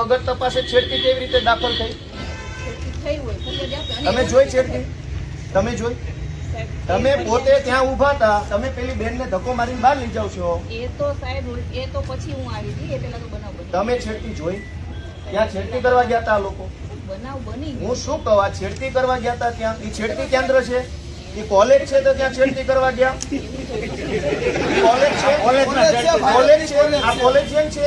વગર તપાસે છેડતી કેવી રીતે દાખલ થઈ? તમે જોઈ છેડતી? તમે જોઈ? તમે પોતે ત્યાં ઊભા હતા તમે પેલી બેનને ધક્કો મારીને બહાર લઈ જાવ છો. એ તો સાહેબ એ તો પછી હું આવી હતી એ પેલા તો બનાવ તમે છેડતી જોઈ? ત્યાં છેડતી કરવા ગયા હતા આ લોકો? બનાવ બની હું શું કહું આ છેડતી કરવા ગયા હતા ત્યાં? એ છેડતી કેન્દ્ર છે? એ કોલેજ છે તો ત્યાં છેડતી કરવા ગયા? કોલેજ છે? કોલેજ છે? આ કોલેજ છે?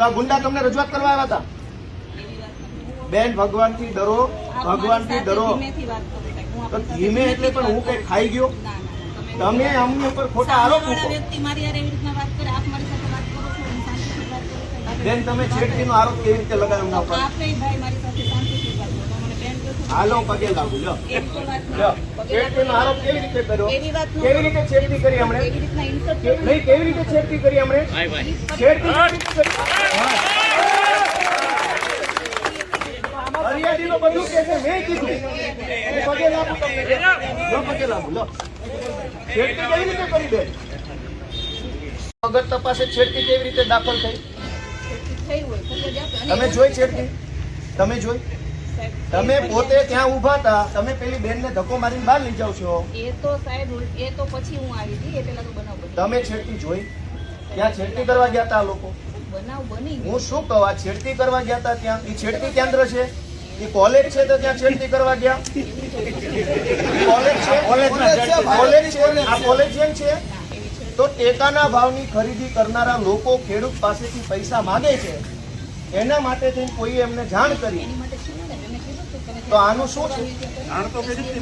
તો આ ગુંડા તમને રજૂઆત કરવા આવ્યા હતા. બેન ભગવાનથી ડરો ભગવાનથી ડરો સાથે ધીમેથી વાત કરો સાહેબ. હું તો ધીમે એટલે પણ હું કઈ ખાઈ ગયો. તમે અમની ઉપર ખોટા આરોપ મૂકો વ્યક્તિ મારી હારે એવી રીતના વાત કરે આપ મારી સાથે વાત કરો છો હું શાંતિથી વાત કરું છું. આપણે બેન તમે છેડતીનો આરોપ કેવી રીતે લગાવ્યો ના તો પર આપે ભાઈ મારી સાથે શાંતિથી વાત કરો તો મને બેન કહો છો. હાલો પગે લાગુ લો. છેડતીનો આરોપ કેવી રીતે કર્યો કેવી રીતે છેડતી કરી હમણે નહીં કેવી રીતે છેડતી કરી હમણે છેડતી કરી? હરિયાળીનો બધું કે છે મેં કીધું હું પગે લાગુ લો પગે લાગુ લો છેડતી કેવી રીતે કરી બેન વગર તપાસે છેડતી કેવી રીતે દાખલ થઈ? તમે જોઈ છેડતી? તમે જોઈ? તમે પોતે ત્યાં ઊભા હતા તમે પેલી બેનને ધક્કો મારીને બહાર લઈ જાવ છો. એ તો સાહેબ એ તો પછી હું આવી હતી એ પેલા તો બનાવ તમે છેડતી જોઈ? ત્યાં છેડતી કરવા ગયા હતા લોકો? બનાવ બની હું શું કહું આ છેડતી કરવા ગયા હતા ત્યાં? એ છેડતી કેન્દ્ર છે? એ કોલેજ છે તો ત્યાં છેડતી કરવા ગયા? કોલેજ છે? કોલેજ છે? આ કોલેજિયન છે? તો ટેકાના ભાવની ખરીદી કરનારા લોકો ખેડૂત પાસેથી પૈસા માંગે છે. એના માટે થઈને કોઈએ એમને જાણ કરી. તો આનું શું છે?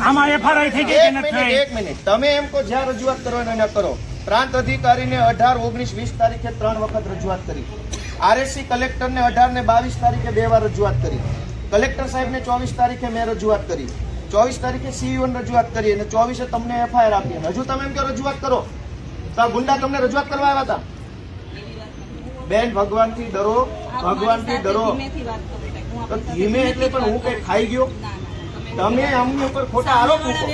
આમાં એફઆરઆઈ થઈ ગઈ એક મિનિટ એક મિનિટ. તમે એમ કહો જ્યાં રજૂઆત કરવાના એના કરો. પ્રાંત અધિકારીને અઢાર ઓગણીસ વીસ તારીખે ત્રણ વખત રજૂઆત કરી. આરએસસી કલેક્ટરને અઢાર ને બાવીસ તારીખે બે વાર રજૂઆત કરી. કલેક્ટર સાહેબને ચોવીસ તારીખે મેં રજૂઆત કરી. ચોવીસ તારીખે સીઈઓને રજૂઆત કરી અને ચોવીસે તમને એફઆઈઆર આપી હજુ તમે એમ કે રજૂઆત કરો. તો આ ગુંડા તમને રજૂઆત કરવા આવ્યા હતા. બેન ભગવાનથી ડરો ભગવાનથી ડરો. તો ધીમે એટલે પણ હું કઈ ખાઈ ગયો. તમે અમની ઉપર ખોટા આરોપ મૂકો.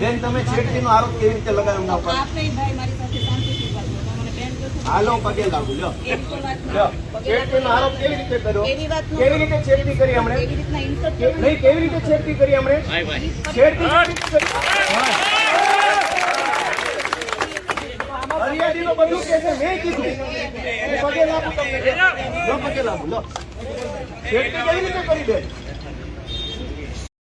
બેન તમે છેડતીનો આરોપ કેવી રીતે લગાવ્યો ના તો પર આપે ભાઈ મારી સાથે શાંતિથી વાત કરો તો મને બેન કહો છો. હાલો પગે લાગુ લો એવી તો વાત લો, નથી. છેડતીનો આરોપ કેવી રીતે કર્યો? કેવી રીતે છેડતી કરી કરવું નહીં કેવી રીતે છેડતી કરી હમણે છેડતી બધું કે છે મેં કીધું. પગે લાગુ તમને પગે લાગુ લો છેડતી કેવી રીતે કરી બેન?